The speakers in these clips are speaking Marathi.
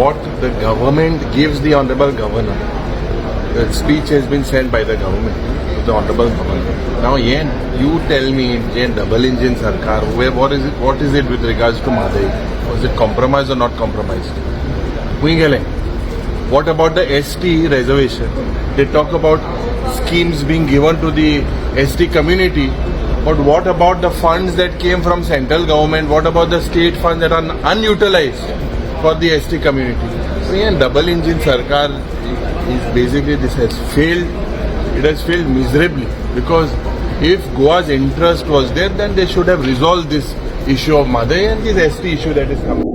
what the government gives the honorable governor. The speech has been sent by the government to the honorable governor. Now, yen, you tell me, yen double engine sarkar, where what is it? What is it with regards to Madai? Was it compromised or not compromised? What about the ST reservation? They talk about schemes being given to the ST community. But what about the funds that came from central government? What about the state funds that are unutilized for the ST community? So yeah, double engine sarkar is basically this has failed. It has failed miserably because if Goa's interest was there, then they should have resolved this issue of Madai and this ST issue that is coming.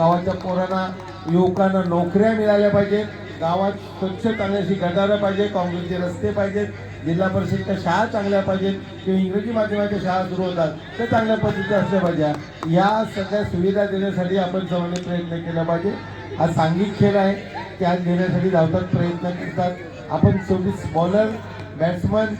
गावाच्या पोरांना युवकांना नोकऱ्या मिळाल्या पाहिजेत. गावात स्वच्छ चांगल्याशी गटारं पाहिजे काँग्रेसचे रस्ते पाहिजेत. जिल्हा परिषदच्या शाळा चांगल्या पाहिजेत. किंवा इंग्रजी माध्यमाच्या शाळा सुरू होतात त्या चांगल्या पद्धतीच्या असल्या पाहिजे या सगळ्या सुविधा देण्यासाठी आपण सर्वांनी प्रयत्न केला पाहिजे. हा सांघिक खेळ आहे. त्या घेण्यासाठी धावतात प्रयत्न करतात. आपण शेवटी बॉलर बॅट्समन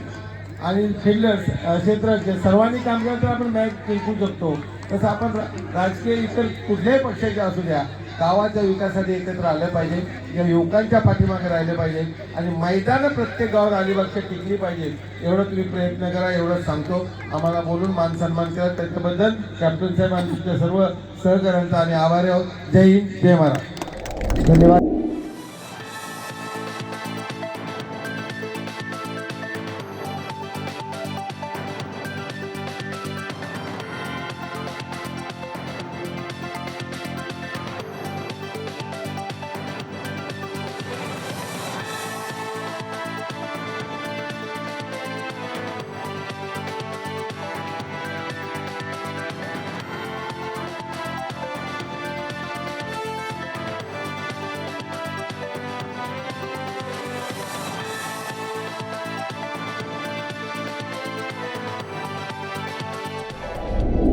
आणि फिल्डर्स क्षेत्र सर्वांनी काम केलं तर आपण मॅच जिंकू शकतो. तसं आपण राजकीय इतर कुठल्याही पक्षाचे असू द्या गावाच्या विकासासाठी एकत्र आलं पाहिजे या युवकांच्या पाठीमागे राहिले पाहिजे आणि मैदानं प्रत्येक गावात अलिबागच्या टिकली पाहिजे एवढं तुम्ही प्रयत्न करा एवढं सांगतो. आम्हाला बोलून मान सन्मान करा. त्याच्याबद्दल कॅप्टन साहेब आणि तुमच्या सर्व सहकाऱ्यांचा आम्ही आभारी आहोत. जय हिंद जय महाराज धन्यवाद.